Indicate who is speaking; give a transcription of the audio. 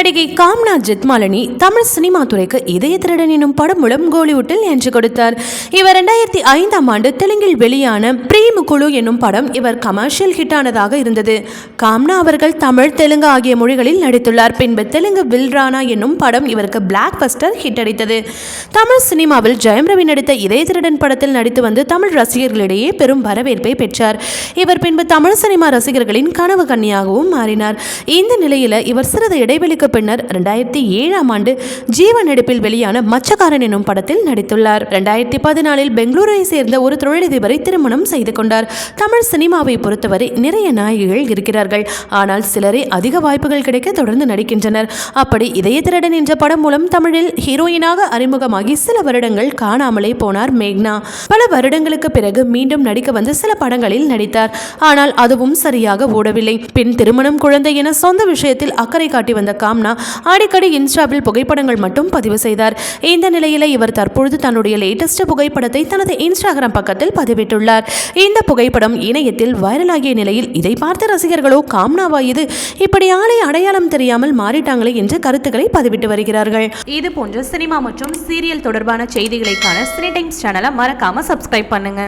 Speaker 1: நடிகை காம்னா ஜெத்மாலினி தமிழ் சினிமா துறைக்கு இதய திருடன் எனும் படம் மூலம் கோலிவுட்டில் என்று கொடுத்தார். இவர் இரண்டாயிரத்தி ஐந்தாம் ஆண்டு தெலுங்கில் வெளியான பிரேமுகுழு என்னும் படம் இவர் கமர்ஷியல் ஹிட்டானதாக இருந்தது. காம்னா அவர்கள் தமிழ் தெலுங்கு ஆகிய மொழிகளில் நடித்துள்ளார். பின்பு தெலுங்கு வில்ரானா என்னும் படம் இவருக்கு பிளாக் பஸ்டர் ஹிட் அடித்தது. தமிழ் சினிமாவில் ஜெயம் ரவி நடித்த இதய திருடன் படத்தில் நடித்து வந்து தமிழ் ரசிகர்களிடையே பெரும் வரவேற்பை பெற்றார். இவர் பின்பு தமிழ் சினிமா ரசிகர்களின் கனவு கன்னியாகவும் மாறினார். இந்த நிலையில் இவர் சிறிது இடைவெளிக்கு பின்னர் இரண்டாயிரத்தி ஏழாம் ஆண்டு ஜீவ நடிப்பில் வெளியான மச்சக்காரன் எனும் படத்தில் நடித்துள்ளார். இரண்டாயிரத்தி பதினாலில் பெங்களூரை சேர்ந்த ஒரு தொழிலதிபரை திருமணம் செய்து கொண்டார். தமிழ் சினிமாவை பொறுத்தவரை நிறைய நாயகிகள் இருக்கிறார்கள். ஆனால் சிலரே அதிக வாய்ப்புகள் கிடைக்க தொடர்ந்து நடிக்கின்றனர். அப்படி இதய திருடன் என்ற படம் மூலம் தமிழில் ஹீரோயினாக அறிமுகமாகி சில வருடங்கள் காணாமலே போனார் மேக்னா. பல வருடங்களுக்கு பிறகு மீண்டும் நடிக்க வந்து சில படங்களில் நடித்தார். ஆனால் அதுவும் சரியாக ஓடவில்லை. பின் திருமணம் குழந்தை என சொந்த விஷயத்தில் அக்கறை காட்டி வந்த காம் காம்னா அடிக்கடி இன்ஸ்டாவில் புகைப்படங்கள் மட்டும் பதிவு செய்தார். இந்த நிலையில் இவர் தற்பொழுது தன்னுடைய லேட்டஸ்ட் புகைப்படத்தை தனது இன்ஸ்டாகிராம் பக்கத்தில் பதிவிட்டுள்ளார். இந்த புகைப்படம் இணையத்தில் வைரலாகிய நிலையில் இதை பார்த்த ரசிகர்களோ காம்னாவா இது? இப்படி ஆளை அடையாளம் தெரியாமல் மாறிட்டாங்களே என்று கருத்துக்களை பதிவிட்டு வருகிறார்கள்.
Speaker 2: இது போன்ற சினிமா மற்றும் சீரியல் தொடர்பான செய்திகளைக்கான சினி டைம்ஸ் சேனலை மறக்காம சப்ஸ்கிரைப் பண்ணுங்க.